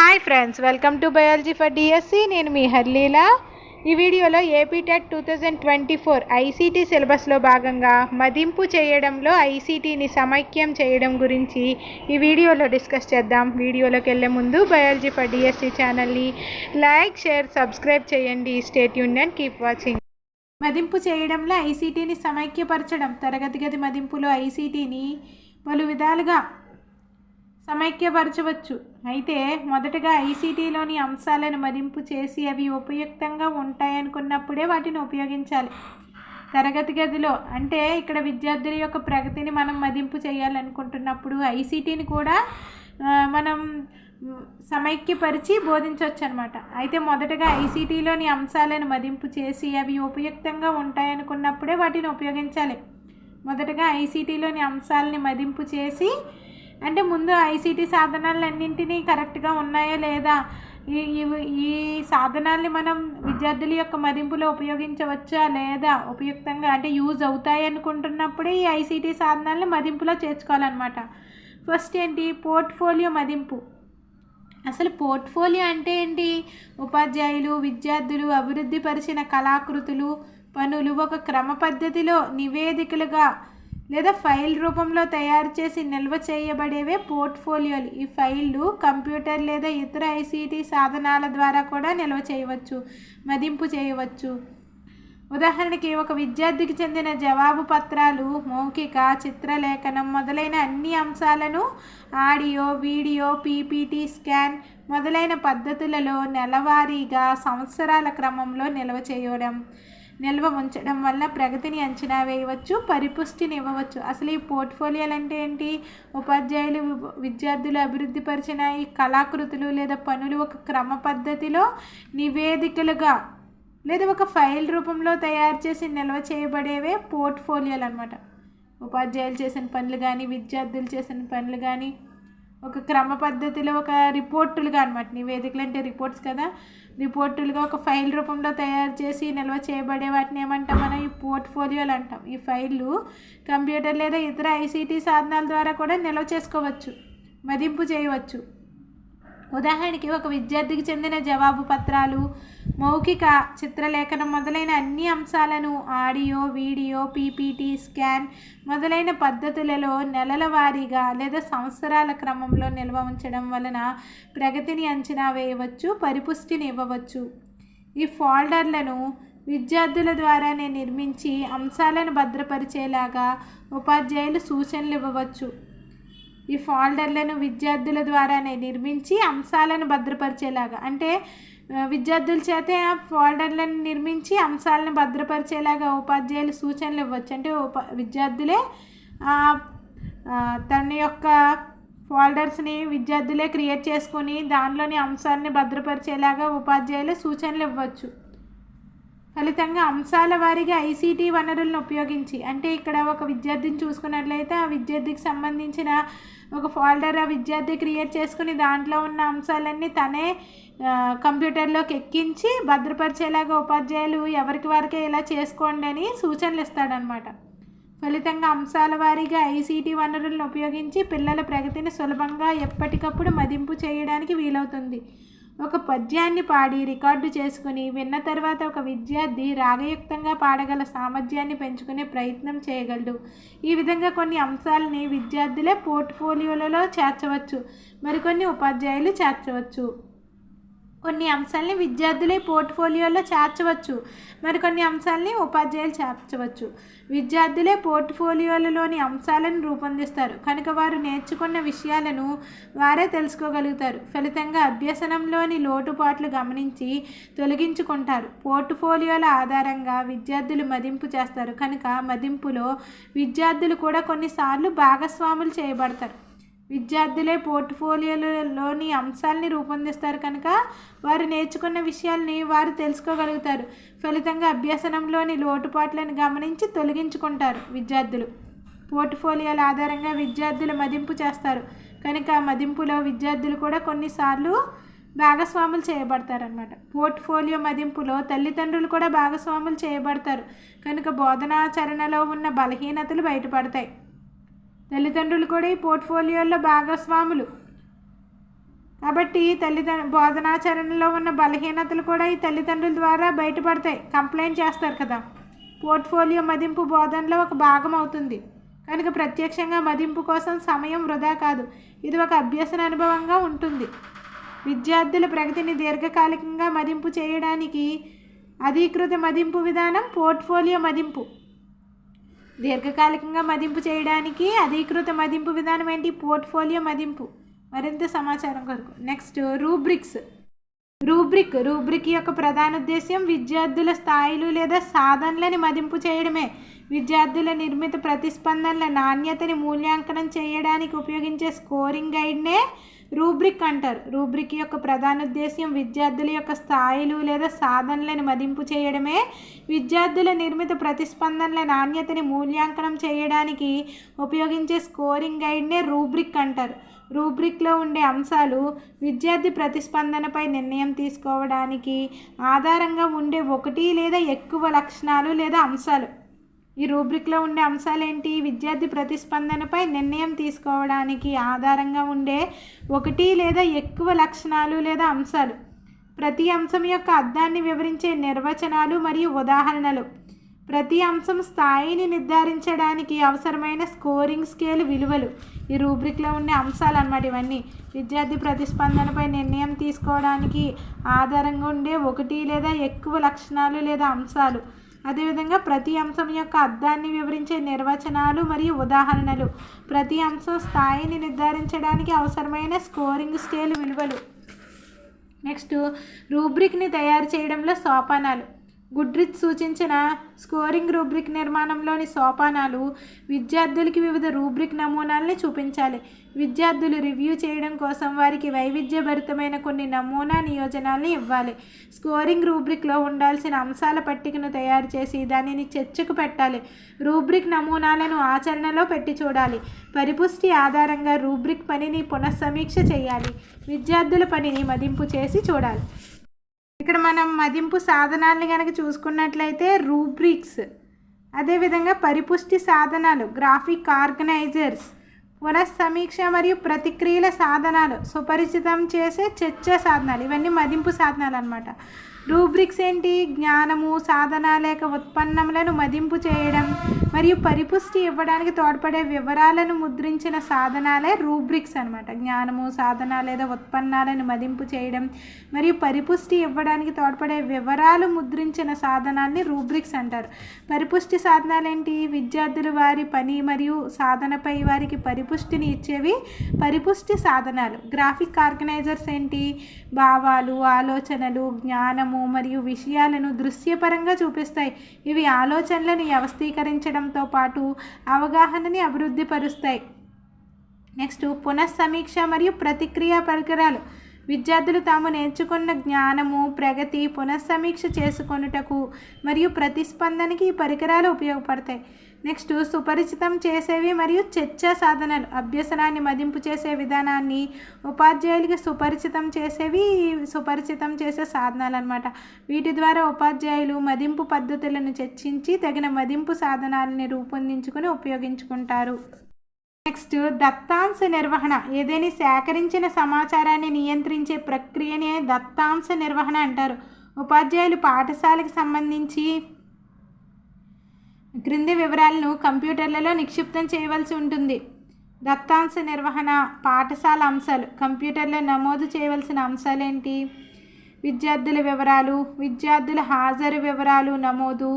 Hi friends welcome to biology for DSC నేను మీ హర్లీల. ఈ వీడియోలో APTET two thousand twenty four ICT సిలబస్లో భాగంగా మదింపు చేయడంలో ఐసీటీని సమైక్యం చేయడం గురించి ఈ వీడియోలో డిస్కస్ చేద్దాం. వీడియోలోకి వెళ్ళే ముందు బయాలజీ ఫర్ డిఎస్సి ఛానల్ని లైక్ షేర్ సబ్స్క్రైబ్ చేయండి. స్టేట్ యూన్ అండ్ కీప్ వాచింగ్ మదింపు చేయడంలో ఐసీటీని సమైక్యపరచడం తరగతి గది మదింపులో ఐసీటీని పలు విధాలుగా సమైక్యపరచవచ్చు. అయితే మొదటగా ఐసీటీలోని అంశాలను మదింపు చేసి అవి ఉపయుక్తంగా ఉంటాయనుకున్నప్పుడే వాటిని ఉపయోగించాలి. తరగతి గదిలో అంటే ఇక్కడ విద్యార్థుల యొక్క ప్రగతిని మనం మదింపు చేయాలనుకుంటున్నప్పుడు ఐసీటీని కూడా మనం సమైక్యపరిచి బోధించవచ్చు అనమాట అయితే మొదటగా ఐసీటీలోని అంశాలను మదింపు చేసి అవి ఉపయుక్తంగా ఉంటాయనుకున్నప్పుడే వాటిని ఉపయోగించాలి. మొదటగా ఐసీటీలోని అంశాలని మదింపు చేసి అంటే ముందు ఐసీటీ సాధనాలన్నింటినీ కరెక్ట్గా ఉన్నాయా లేదా? ఈ ఇవి- ఈ సాధనాల్ని మనం విద్యార్థుల యొక్క మదింపులో ఉపయోగించవచ్చా లేదా? ఉపయుక్తంగా అంటే యూజ్ అవుతాయి అనుకుంటున్నప్పుడే ఈ ఐసీటీ సాధనాలను మదింపులో చేర్చుకోవాలన్నమాట. ఫస్ట్ ఏంటి? పోర్ట్ఫోలియో మదింపు. అసలు పోర్ట్ఫోలియో అంటే ఏంటి? ఉపాధ్యాయులు విద్యార్థులు అభివృద్ధి పరిచిన కళాకృతులు పనులు ఒక క్రమ పద్ధతిలో నివేదికలుగా లేదా ఫైల్ రూపంలో తయారు చేసి నిల్వ చేయబడేవే పోర్ట్ఫోలియోలు. ఈ ఫైళ్ళు కంప్యూటర్ లేదా ఇతర ఐసీటీ సాధనాల ద్వారా కూడా నిల్వ చేయవచ్చు మదింపు చేయవచ్చు. ఉదాహరణకి ఒక విద్యార్థికి చెందిన జవాబు పత్రాలు మౌఖిక చిత్రలేఖనం మొదలైన అన్ని అంశాలను ఆడియో వీడియో పీపీటీ స్కాన్ మొదలైన పద్ధతులలో నెలవారీగా సంవత్సరాల క్రమంలో నిల్వ చేయడం. నిల్వ ఉంచడం వల్ల ప్రగతిని అంచనా వేయవచ్చు పరిపుష్టిని ఇవ్వవచ్చు. అసలు ఈ పోర్ట్ఫోలియోలు అంటే ఏంటి? ఉపాధ్యాయులు వి- విద్యార్థులు అభివృద్ధి పరిచిన ఈ కళాకృతులు లేదా పనులు ఒక క్రమ పద్ధతిలో నివేదికలుగా లేదా ఒక ఫైల్ రూపంలో తయారు చేసి నిల్వ చేయబడేవే పోర్ట్ఫోలియోలు అనమాట ఉపాధ్యాయులు చేసిన పనులు కానీ విద్యార్థులు చేసిన పనులు కానీ ఒక క్రమ పద్ధతిలో ఒక రిపోర్టులుగా అనమాట నివేదికలు అంటే రిపోర్ట్స్ కదా. రిపోర్టులుగా ఒక ఫైల్ రూపంలో తయారు చేసి నిల్వ చేయబడే వాటిని ఏమంటాం మనం? ఈ పోర్ట్ఫోలియోలు అంటాం. ఈ ఫైళ్ళు కంప్యూటర్ లేదా ఇతర ఐసీటీ సాధనాల ద్వారా కూడా నిల్వ చేసుకోవచ్చు. మదింపు చేయవచ్చు. ఉదాహరణకి ఒక విద్యార్థికి చెందిన జవాబు పత్రాలు మౌఖిక చిత్రలేఖనం మొదలైన అన్ని అంశాలను ఆడియో వీడియో పీపీటీ స్కాన్ మొదలైన పద్ధతులలో నెలల వారీగా లేదా సంవత్సరాల క్రమంలో నిల్వ ఉంచడం వలన ప్రగతిని అంచనా వేయవచ్చు పరిపుష్టిని ఇవ్వవచ్చు. ఈ ఫోల్డర్లను విద్యార్థుల ద్వారానే నిర్మించి అంశాలను భద్రపరిచేలాగా ఉపాధ్యాయులు సూచనలు ఇవ్వవచ్చు. ఈ ఫోల్డర్లను విద్యార్థుల ద్వారానే నిర్మించి అంశాలను భద్రపరిచేలాగా. అంటే విద్యార్థుల చేతే ఆ ఫోల్డర్లను నిర్మించి అంశాలను భద్రపరిచేలాగా ఉపాధ్యాయులు సూచనలు ఇవ్వచ్చు. అంటే ఉప విద్యార్థులే తన యొక్క ఫోల్డర్స్ని విద్యార్థులే క్రియేట్ చేసుకుని దానిలోని అంశాలని భద్రపరిచేలాగా ఉపాధ్యాయులు సూచనలు ఇవ్వచ్చు. ఫలితంగా అంశాల వారీగా ఐసీటీ వనరులను ఉపయోగించి అంటే ఇక్కడ ఒక విద్యార్థిని చూసుకున్నట్లయితే ఆ విద్యార్థికి సంబంధించిన ఒక ఫోల్డర్ ఆ విద్యార్థి క్రియేట్ చేసుకుని దాంట్లో ఉన్న అంశాలన్నీ తనే కంప్యూటర్లోకి ఎక్కించి భద్రపరిచేలాగా ఉపాధ్యాయులు ఎవరికి వారికే ఇలా చేసుకోండి అని సూచనలు ఇస్తాడనమాట ఫలితంగా అంశాల వారీగా ఐసీటీ వనరులను ఉపయోగించి పిల్లల ప్రగతిని సులభంగా ఎప్పటికప్పుడు మదింపు చేయడానికి వీలవుతుంది. ఒక పద్యాన్ని పాడి రికార్డు చేసుకుని విన్న తర్వాత ఒక విద్యార్థి రాగయుక్తంగా పాడగల సామర్థ్యాన్ని పెంచుకునే ప్రయత్నం చేయగలడు. ఈ విధంగా కొన్ని అంశాలని విద్యార్థులే పోర్ట్ఫోలియోలలో చేర్చవచ్చు. మరికొన్ని ఉపాధ్యాయులు చేర్చవచ్చు. కొన్ని అంశాలని విద్యార్థులే పోర్ట్ఫోలియోలో చేర్చవచ్చు. మరికొన్ని అంశాలని ఉపాధ్యాయులు చేర్చవచ్చు. విద్యార్థులే పోర్ట్ఫోలియోలలోని అంశాలను రూపొందిస్తారు. కనుక వారు నేర్చుకున్న విషయాలను వారే తెలుసుకోగలుగుతారు. ఫలితంగా అభ్యసనంలోని లోటుపాట్లు గమనించి తొలగించుకుంటారు. పోర్ట్ఫోలియోల ఆధారంగా విద్యార్థులు మదింపు చేస్తారు. కనుక మదింపులో విద్యార్థులు కూడా కొన్నిసార్లు భాగస్వాములు చేయబడతారు. విద్యార్థులే పోర్ట్ఫోలియోలోని అంశాలని రూపొందిస్తారు కనుక వారు నేర్చుకున్న విషయాల్ని వారు తెలుసుకోగలుగుతారు. ఫలితంగా అభ్యసనంలోని లోటుపాట్లను గమనించి తొలగించుకుంటారు విద్యార్థులు. పోర్ట్ఫోలియోల ఆధారంగా విద్యార్థులు మదింపు చేస్తారు. కనుక మదింపులో విద్యార్థులు కూడా కొన్నిసార్లు భాగస్వాములు చేయబడతారనమాట పోర్ట్ఫోలియో మదింపులో తల్లిదండ్రులు కూడా భాగస్వాములు చేయబడతారు. కనుక బోధనాచరణలో ఉన్న బలహీనతలు బయటపడతాయి. తల్లిదండ్రులు కూడా ఈ పోర్ట్ఫోలియోలో భాగస్వాములు. కాబట్టి తల్లిదండ్రు బోధనాచరణలో ఉన్న బలహీనతలు కూడా ఈ తల్లిదండ్రుల ద్వారా బయటపడతాయి. కంప్లైంట్ చేస్తారు కదా. పోర్ట్ఫోలియో మదింపు బోధనలో ఒక భాగం అవుతుంది. కనుక ప్రత్యక్షంగా మదింపు కోసం సమయం వృధా కాదు. ఇది ఒక అభ్యసన అనుభవంగా ఉంటుంది. విద్యార్థుల ప్రగతిని దీర్ఘకాలికంగా మదింపు చేయడానికి అధీకృత మదింపు విధానం పోర్ట్ఫోలియో మదింపు. దీర్ఘకాలికంగా మదింపు చేయడానికి అధీకృత మదింపు విధానం ఏంటి? పోర్ట్ఫోలియో మదింపు. మరింత సమాచారం కొరకు. Next rubrics. రూబ్రిక్ రూబ్రిక్ యొక్క ప్రధాన ఉద్దేశ్యం విద్యార్థుల స్థాయిలు లేదా సాధనలని మదింపు చేయడమే. విద్యార్థుల నిర్మిత ప్రతిస్పందనల నాణ్యతని మూల్యాంకనం చేయడానికి ఉపయోగించే స్కోరింగ్ గైడ్నే రూబ్రిక్ అంటారు. రూబ్రిక్ యొక్క ప్రధాన ఉద్దేశ్యం విద్యార్థుల యొక్క స్థాయిలు లేదా సాధనలను మదింపు చేయడమే. విద్యార్థుల నిర్మిత ప్రతిస్పందనల నాణ్యతని మూల్యాంకనం చేయడానికి ఉపయోగించే స్కోరింగ్ గైడ్నే రూబ్రిక్ అంటారు. రూబ్రిక్లో ఉండే అంశాలు విద్యార్థి ప్రతిస్పందనపై నిర్ణయం తీసుకోవడానికి ఆధారంగా ఉండే ఒకటి లేదా ఎక్కువ లక్షణాలు లేదా అంశాలు. ఈ రూబ్రిక్లో ఉండే అంశాలు ఏంటి విద్యార్థి ప్రతిస్పందనపై నిర్ణయం తీసుకోవడానికి ఆధారంగా ఉండే ఒకటి లేదా ఎక్కువ లక్షణాలు లేదా అంశాలు. ప్రతి అంశం యొక్క అర్థాన్ని వివరించే నిర్వచనాలు మరియు ఉదాహరణలు. ప్రతి అంశం స్థాయిని నిర్ధారించడానికి అవసరమైన స్కోరింగ్ స్కేల్ విలువలు. ఈ రూబ్రిక్లో ఉండే అంశాలు అన్నమాట ఇవన్నీ. విద్యార్థి ప్రతిస్పందనపై నిర్ణయం తీసుకోవడానికి ఆధారంగా ఉండే ఒకటి లేదా ఎక్కువ లక్షణాలు లేదా అంశాలు. అదేవిధంగా ప్రతి అంశం యొక్క అర్థాన్ని వివరించే నిర్వచనాలు మరియు ఉదాహరణలు. ప్రతి అంశం స్థాయిని నిర్ధారించడానికి అవసరమైన స్కోరింగ్ స్కేల్ విలువలు. నెక్స్ట్ రూబ్రిక్ని తయారు చేయడంలో సోపానాలు. గుడ్రిచ్ సూచించిన స్కోరింగ్ రూబ్రిక్ నిర్మాణంలోని సోపానాలు విద్యార్థులకి వివిధ రూబ్రిక్ నమూనాల్ని చూపించాలి. విద్యార్థులు రివ్యూ చేయడం కోసం వారికి వైవిధ్యభరితమైన కొన్ని నమూనా నియోజనాల్ని ఇవ్వాలి. స్కోరింగ్ రూబ్రిక్లో ఉండాల్సిన అంశాల పట్టికను తయారు చేసి దానిని చర్చకు పెట్టాలి. రూబ్రిక్ నమూనాలను ఆచరణలో పెట్టి చూడాలి. పరిపుష్టి ఆధారంగా రూబ్రిక్ పనిని పునఃసమీక్ష చేయాలి. విద్యార్థుల పనిని మదింపు చేసి చూడాలి. ఇక్కడ మనం మదింపు సాధనాల్ని కనుక చూసుకున్నట్లయితే రూబ్రిక్స్ అదేవిధంగా పరిపుష్టి సాధనాలు గ్రాఫిక్ ఆర్గనైజర్స్ పునఃసమీక్ష మరియు ప్రతిక్రియల సాధనాలు సుపరిచితం చేసే చర్చ సాధనాలు ఇవన్నీ మదింపు సాధనాలు అనమాట రూబ్రిక్స్ ఏంటి? జ్ఞానము సాధన లేక ఉత్పన్నములను మదింపు చేయడం మరియు పరిపుష్టి ఇవ్వడానికి తోడ్పడే వివరాలను ముద్రించిన సాధనాలే రూబ్రిక్స్ అనమాట జ్ఞానము సాధన లేదా ఉత్పన్నాలను మదింపు చేయడం మరియు పరిపుష్టి ఇవ్వడానికి తోడ్పడే వివరాలు ముద్రించిన సాధనాల్ని రూబ్రిక్స్ అంటారు. పరిపుష్టి సాధనాలు ఏంటి? విద్యార్థులు వారి పని మరియు సాధనపై వారికి పరిపుష్టిని ఇచ్చేవి పరిపుష్టి సాధనాలు. గ్రాఫిక్ ఆర్గనైజర్స్ ఏంటి? భావాలు ఆలోచనలు జ్ఞానము మరియు విషయాలను దృశ్యపరంగా చూపిస్తాయి. ఇవి ఆలోచనలను వ్యవస్థీకరించడంతో పాటు అవగాహనని అభివృద్ధి పరుస్తాయి నెక్స్ట్ పునఃసమీక్ష మరియు ప్రతిక్రియ పరికరాలు. విద్యార్థులు తాము నేర్చుకున్న జ్ఞానము ప్రగతి పునఃసమీక్ష చేసుకొనుటకు మరియు ప్రతిస్పందనకి ఈ పరికరాలు ఉపయోగపడతాయి. నెక్స్ట్ సుపరిచితం చేసేవి మరియు చర్చా సాధనాలు. అభ్యసనాన్ని మదింపు చేసే విధానాన్ని ఉపాధ్యాయులకి సుపరిచితం చేసేవి సుపరిచితం చేసే సాధనాలు అనమాట వీటి ద్వారా ఉపాధ్యాయులు మదింపు పద్ధతులను చర్చించి తగిన మదింపు సాధనాలని రూపొందించుకొని ఉపయోగించుకుంటారు. నెక్స్ట్ దత్తాంశ నిర్వహణ. ఏదైనా సేకరించిన సమాచారాన్ని నియంత్రించే ప్రక్రియనే దత్తాంశ నిర్వహణ అంటారు. ఉపాధ్యాయులు పాఠశాలకు సంబంధించి క్రింది వివరాలను కంప్యూటర్లలో నిక్షిప్తం చేయవలసి ఉంటుంది. దత్తాంశ నిర్వహణ పాఠశాల అంశాలు కంప్యూటర్లో నమోదు చేయవలసిన అంశాలు ఏంటి విద్యార్థుల వివరాలు విద్యార్థుల హాజరు వివరాలు నమోదు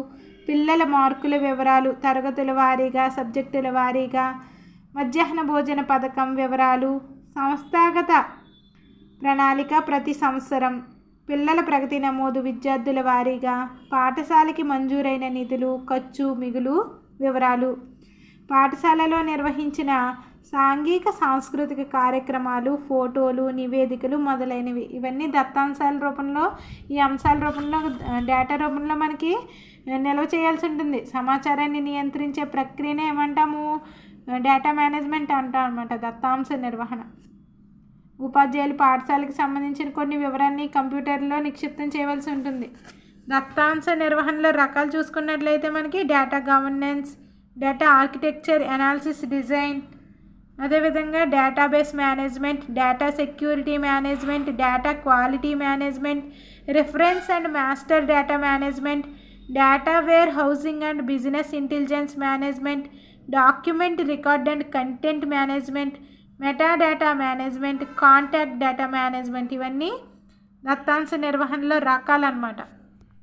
పిల్లల మార్కుల వివరాలు తరగతుల వారీగా సబ్జెక్టుల వారీగా మధ్యాహ్న భోజన పథకం వివరాలు సంస్థాగత ప్రణాళిక ప్రతి సంవత్సరం పిల్లల ప్రగతి నమోదు విద్యార్థుల వారీగా పాఠశాలకి మంజూరైన నిధులు ఖర్చు మిగులు వివరాలు. పాఠశాలలో నిర్వహించిన సాంఘిక సాంస్కృతిక కార్యక్రమాలు ఫోటోలు నివేదికలు మొదలైనవి. ఇవన్నీ దత్తాంశాల రూపంలో ఈ అంశాల రూపంలో డేటా రూపంలో మనకి నిల్వ చేయాల్సి ఉంటుంది. సమాచారాన్ని నియంత్రించే ప్రక్రియనే ఏమంటాము? డేటా మేనేజ్మెంట్ అంటాం అనమాట దత్తాంశ నిర్వహణ. ఉపాధ్యాయులు పాఠశాలకు సంబంధించిన కొన్ని వివరాన్ని కంప్యూటర్లో నిక్షిప్తం చేయవలసి ఉంటుంది. దత్తాంశ నిర్వహణలో రకాలు చూసుకున్నట్లయితే మనకి data governance data architecture analysis design అదేవిధంగా database management data security management data quality management reference and master data management data warehousing and business intelligence management document record and content management metadata management contact data management ఇవన్నీ దత్తాంశ నిర్వహణలో రకాలన్నమాట.